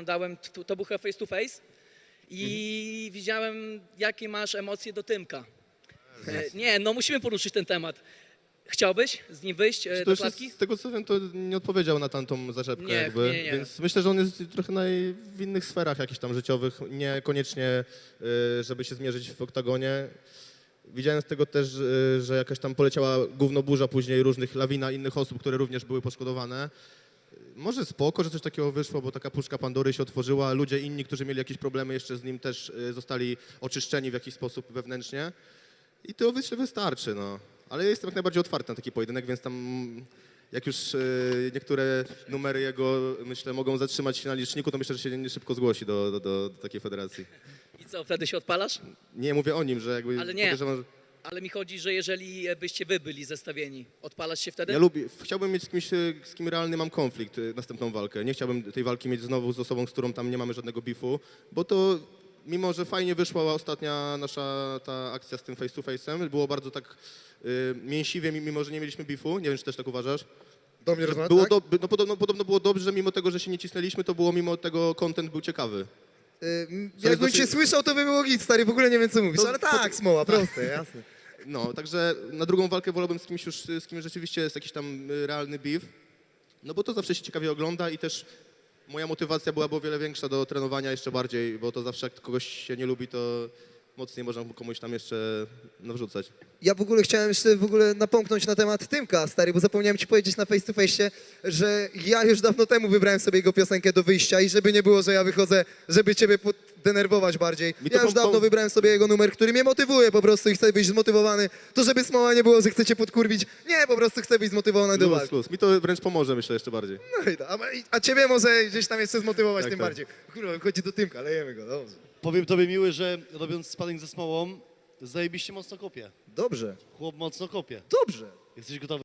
oglądałem, to był chyba face to face i Mhm. widziałem, jakie masz emocje do Tymka. E, nie, no musimy poruszyć ten temat. Chciałbyś z nim wyjść e, To do klatki? z tego co wiem, to nie odpowiedział na tamtą zaczepkę Nie, jakby, nie, nie. więc myślę, że on jest trochę naj, w innych sferach jakichś tam życiowych, niekoniecznie żeby się zmierzyć w oktagonie. Widziałem z tego też, że jakaś tam poleciała gównoburza później różnych lawina innych osób, które również były poszkodowane. Może spoko, że coś takiego wyszło, bo taka puszka Pandory się otworzyła. Ludzie inni, którzy mieli jakieś problemy jeszcze z nim też y, zostali oczyszczeni w jakiś sposób wewnętrznie. I to myślę wystarczy, no. Ale ja jestem jak najbardziej otwarty na taki pojedynek, więc tam jak już y, niektóre numery jego, myślę, mogą zatrzymać się na liczniku, to myślę, że się nie szybko zgłosi do, do, do, do takiej federacji. I co, wtedy się odpalasz? Nie mówię o nim, że jakby Ale nie. że... Ale mi chodzi, że jeżeli e, byście wy byli zestawieni, odpalasz się wtedy? Ja lubię, chciałbym mieć z kimś, y, z kim realny mam konflikt, y, następną walkę. Nie chciałbym tej walki mieć znowu z osobą, z którą tam nie mamy żadnego bifu, bo to mimo, że fajnie wyszła ostatnia nasza ta akcja z tym face to face'em, było bardzo tak y, mięsiwie, mimo że nie mieliśmy bifu, nie wiem, czy też tak uważasz. Do mnie rozmawia, Było tak? do, no, podobno, podobno było dobrze, że mimo tego, że się nie cisnęliśmy, to było mimo tego content był ciekawy. Jakbym jest cię dosyć- słyszał, to by było git, stary, w ogóle nie wiem co mówisz, To- ale to- tak, smoła, proste, jasne. No, także na drugą walkę wolałbym z kimś już, z kim rzeczywiście jest jakiś tam y, realny beef, no bo to zawsze się ciekawie ogląda i też moja motywacja byłaby o wiele większa do trenowania jeszcze bardziej, bo to zawsze jak kogoś się nie lubi, to mocniej można komuś tam jeszcze nawrzucać. Ja w ogóle chciałem jeszcze w ogóle napomknąć na temat Tymka, stary, bo zapomniałem ci powiedzieć na face to face, że ja już dawno temu wybrałem sobie jego piosenkę do wyjścia i żeby nie było, że ja wychodzę, żeby ciebie denerwować bardziej. Mi to Ja już pom- dawno wybrałem sobie jego numer, który mnie motywuje po prostu i chcę być zmotywowany. To żeby smoła nie było, że chcecie podkurwić. Nie, po prostu chcę być zmotywowany do Luz, walki. luz. Mi to wręcz pomoże, myślę, jeszcze bardziej. No i to, a, a ciebie może gdzieś tam jeszcze zmotywować Tak, tym tak. bardziej. Kurwa, chodzi do Tymka, lejemy go, dobrze. Powiem tobie miły, że robiąc spadek ze smołą, zajebiście mocno kopie. Dobrze, Chłop mocno kopie. dobrze. Jesteś gotowy?